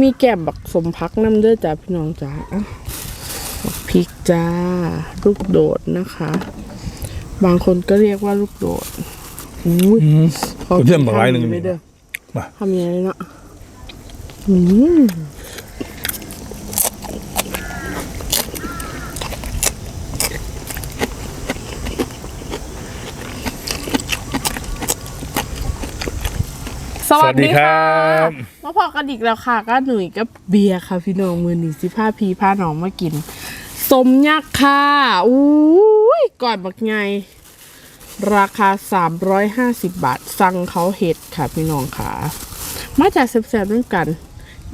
มีแก้มบักสมพักน้ำเด้อจ้าพี่น้องจ้าอะบักพริกจ้า ลูกโดดนะคะ บางคนก็เรียกว่าลูกโดดอุ้ยขอเทียมบักหลายหนึ่งไม่เด้อมาทำยังไงเนาะ สวัสดีค่ะบมาพอกันอีกแล้วค่ะ ก็หนุ่ยกับเบียร์ค่ะพี่น้องมือหนึ่งสิผ้าพีผ้าน้องมากินสมยักษ์ค่ะอุ้ยก่อนบักไง ราคา 350 บาท สั่งเขาเห็ดค่ะพี่น้องค่ะ มาจากแซ่บๆด้วยกัน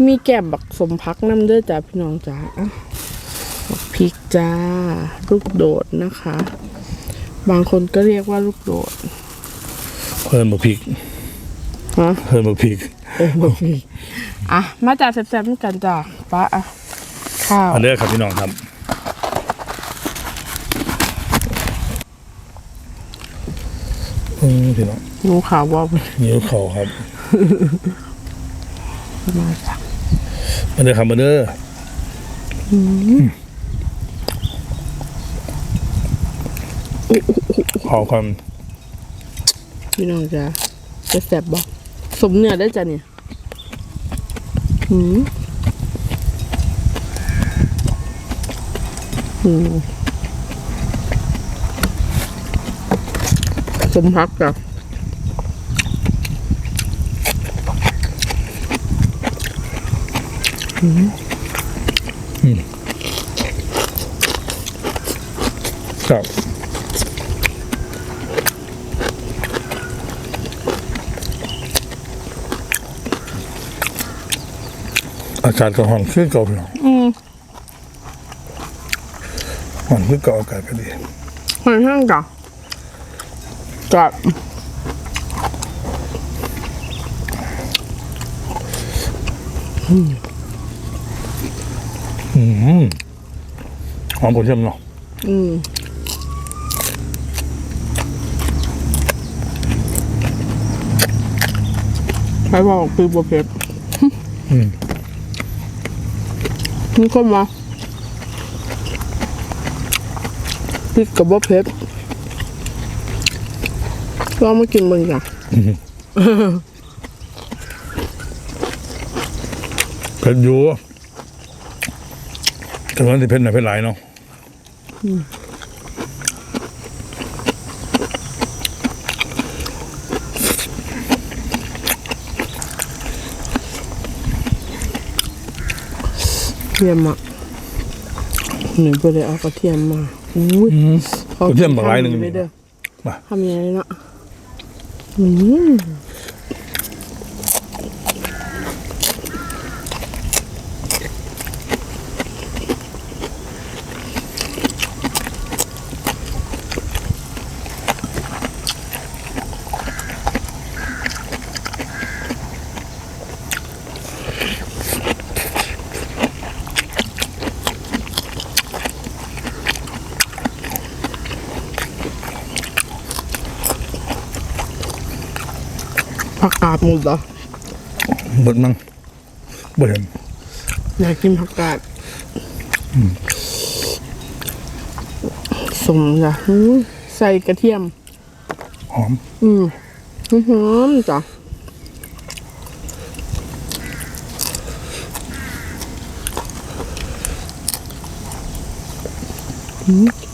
มีแก้มบักสมพักน้ำเด้อจ้าพี่น้องจ้าอะบักพริกจ้า ลูกโดดนะคะ บางคนก็เรียกว่าลูกโดดเพิ่มบักพริก ฮะเพิ่มบักพริกเออบักพริกอะมาจากแซ่บๆด้วยกันจ้าป้าอะข้าวอันเด้อครับพี่น้องครับอืมพี่น้องหนูขาวว่าไปนิ้วเข่าครับมาจ้ะอันเด้อครับอันเด้อขอความพี่น้องจ้าจะแซ่บบ่ สมเนื้อได้จ้ะเนี่ยหืมหืมสมพักจ้ะครับ อากาศก็ห่อนขึ้นเก่าพี่น้องอืมห่อนขึ้นเก่าอากาศก็ดีหอยแห้งจ้ะกับอืมหอมกระเทียมเนาะอืมใครบอกคือบัวเพชรอืม นี่ก็มาพริกกับบัวเพชรลองมากินมึงจ้ะเผ็ดอยู่แต่ว่าที่เผ็ดหน่อยเผ็ดหลายเนาะ เทียมอะหนูไปเลยเอากระเทียมมาอุ้ยกระเทียมบักหลายหนึ่งไม่เด้อมาทำยังไงเนาะอืม ผักกาดหมดเหรอเบิดมั้งเบิดเห็นอยากกินผักกาดสมจ้ะอื้อใส่กระเทียม หอม อืมหอมๆจ้ะอืม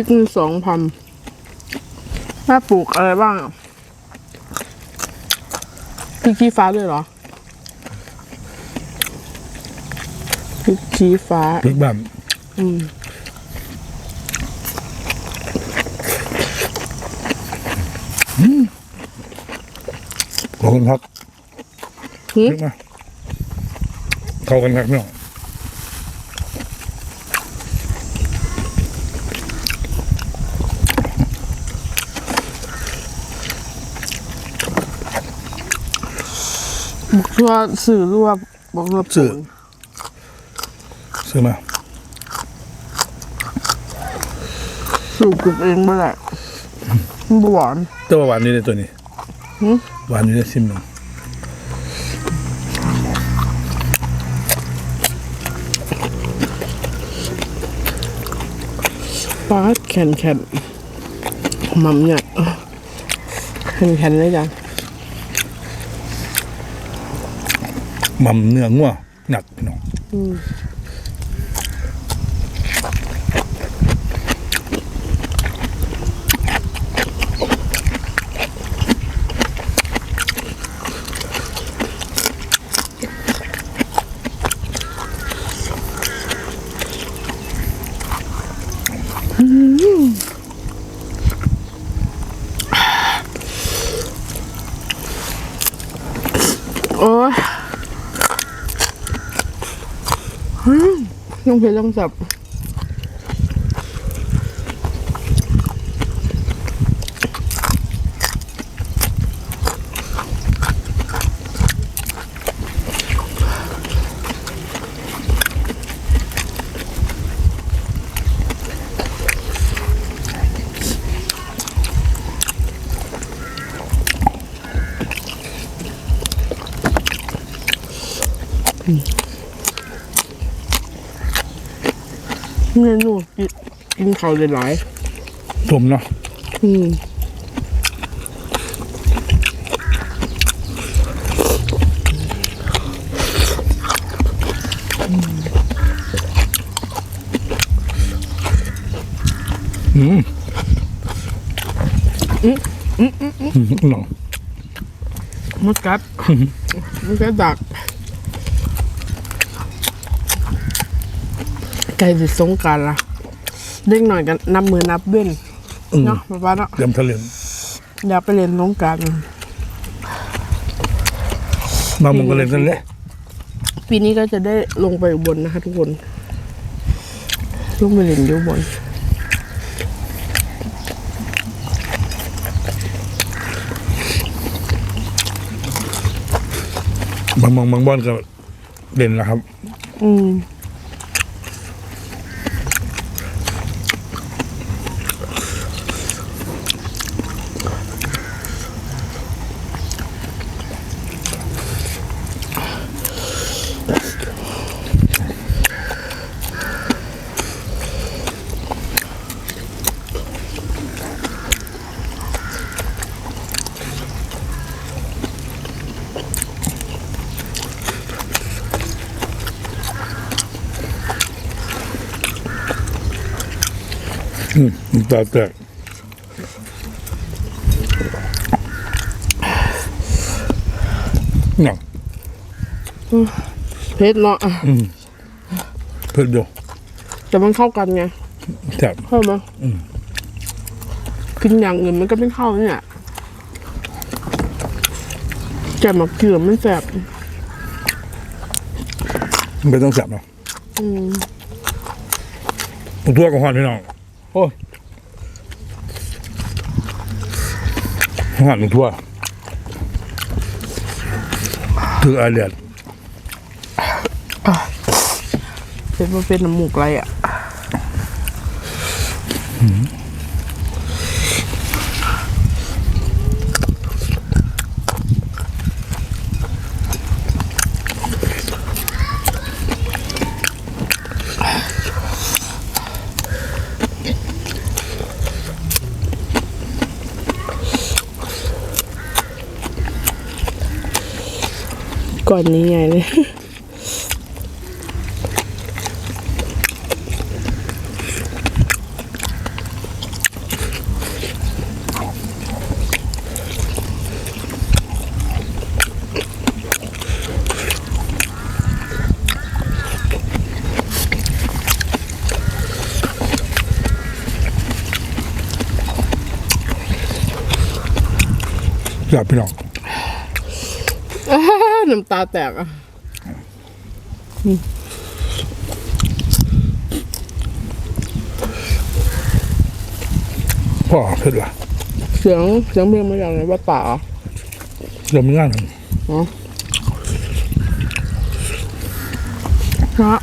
ริกมีสองพันแม่ปลูกอะไรบ้างอะพริกชี้ฟ้าด้วยเหรอพริกชี้ฟ้า พริกบ้านอืมขอบคุณครับหึพริกมาเข้ากันครับพี่น้อง บอกว่าสื่อหรือว่าบอกว่าซื้อซื้อมาสูบกินเองไม่ได้มันบ่หวานแต่ว่าหวานนี่เลยตัวนี้หืมหวานนี่เลยซิมหนึ่งปลาแข็งแข็งหมัมเนี่ยแข็งแข็งเลยจ้ะ มัมเนื้องัวหนักพี่น้อง โอ้ยฮึ่ม ต้องเพลต้องสับ เมนูกินกินข้าวหลายสมเนาะๆอืมอืมน้องมดกัดมดกัดดัก ไก่สิสงกรารละเด็กหน่อยกันนับมือนับเว้นอืมเนาะป้าเนาะเตรียมทะเลนอยากไปเรียนสงกรารบางมึงก็เล่นกันเลยปีนี้ก็จะได้ลงไปอุบนนะคะทุกคนลงไปเรียนอยู่อุบนบางมองบางบ้านก็เล่นนะครับ อืม อืมน้ำตาแตกน้องเพชรเนาะเพื่อนเดียวแต่มันเข้ากันไงแถบเข้ามากินอย่างอื่นมันก็ไม่เข้าเนี่ยแกะหมักเกลือมันแสบไม่ต้องแสบเนาะอืมตัวกับหอนพี่น้องโอ้ย หอนทั่วถืออาเลียดเป็นว่าเป็นน้ำมูกไรอะ ก่อนนี้ไงเลยอยากพี่น้อ น้ำตาแตกอะพ่อเพื่อนว่ะเสียงเสียงเพลงมาจากไหนว่าป่าเหรอเดี๋ยวมึงงานอ๋อฮะ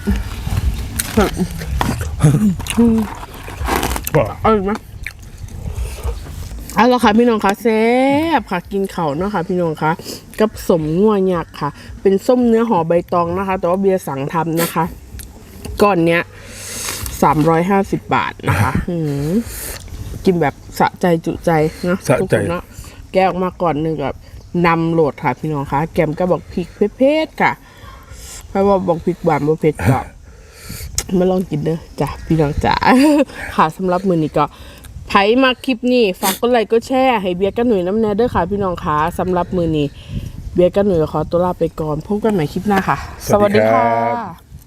พ่อเอาอีกไหม เอาละค่ะพี่น้องคะแซ่บค่ะกินเขาวเนาะค่ะพี่น้องคะกับสมงัวหยักค่ะ เป็นส้มเนื้อห่อใบตองนะคะ แต่ว่าเบียร์สั่งทำนะคะ ก้อนเนี้ยสามร้อยห้าสิบบาทนะคะอืมกินแบบสะใจจุใจเนอะสะใจ ทุกคนเนาะแกะออกมาก่อนหนึ่งกับนำโหลดค่ะพี่น้องคะแกมก็บอกพริกเผ็ดๆค่ะเพราะว่าบอกพริกหวานบ่เผ็ดก็ มาลองกินเด้อจ้ะพี่น้องจ๋า ค่ะสำหรับมือนี้ก็ ไผมาคลิปนี้ฝากกดไลค์ก็แชร์ให้เบียร์กันหน่อยน้ำแน่เด้อค่ะพี่น้องคะสำหรับมือนี้ เบียร์กันหน่อยขอตัวลาไปก่อนพบกันใหม่คลิปหน้าค่ะ สวัสดีครับะ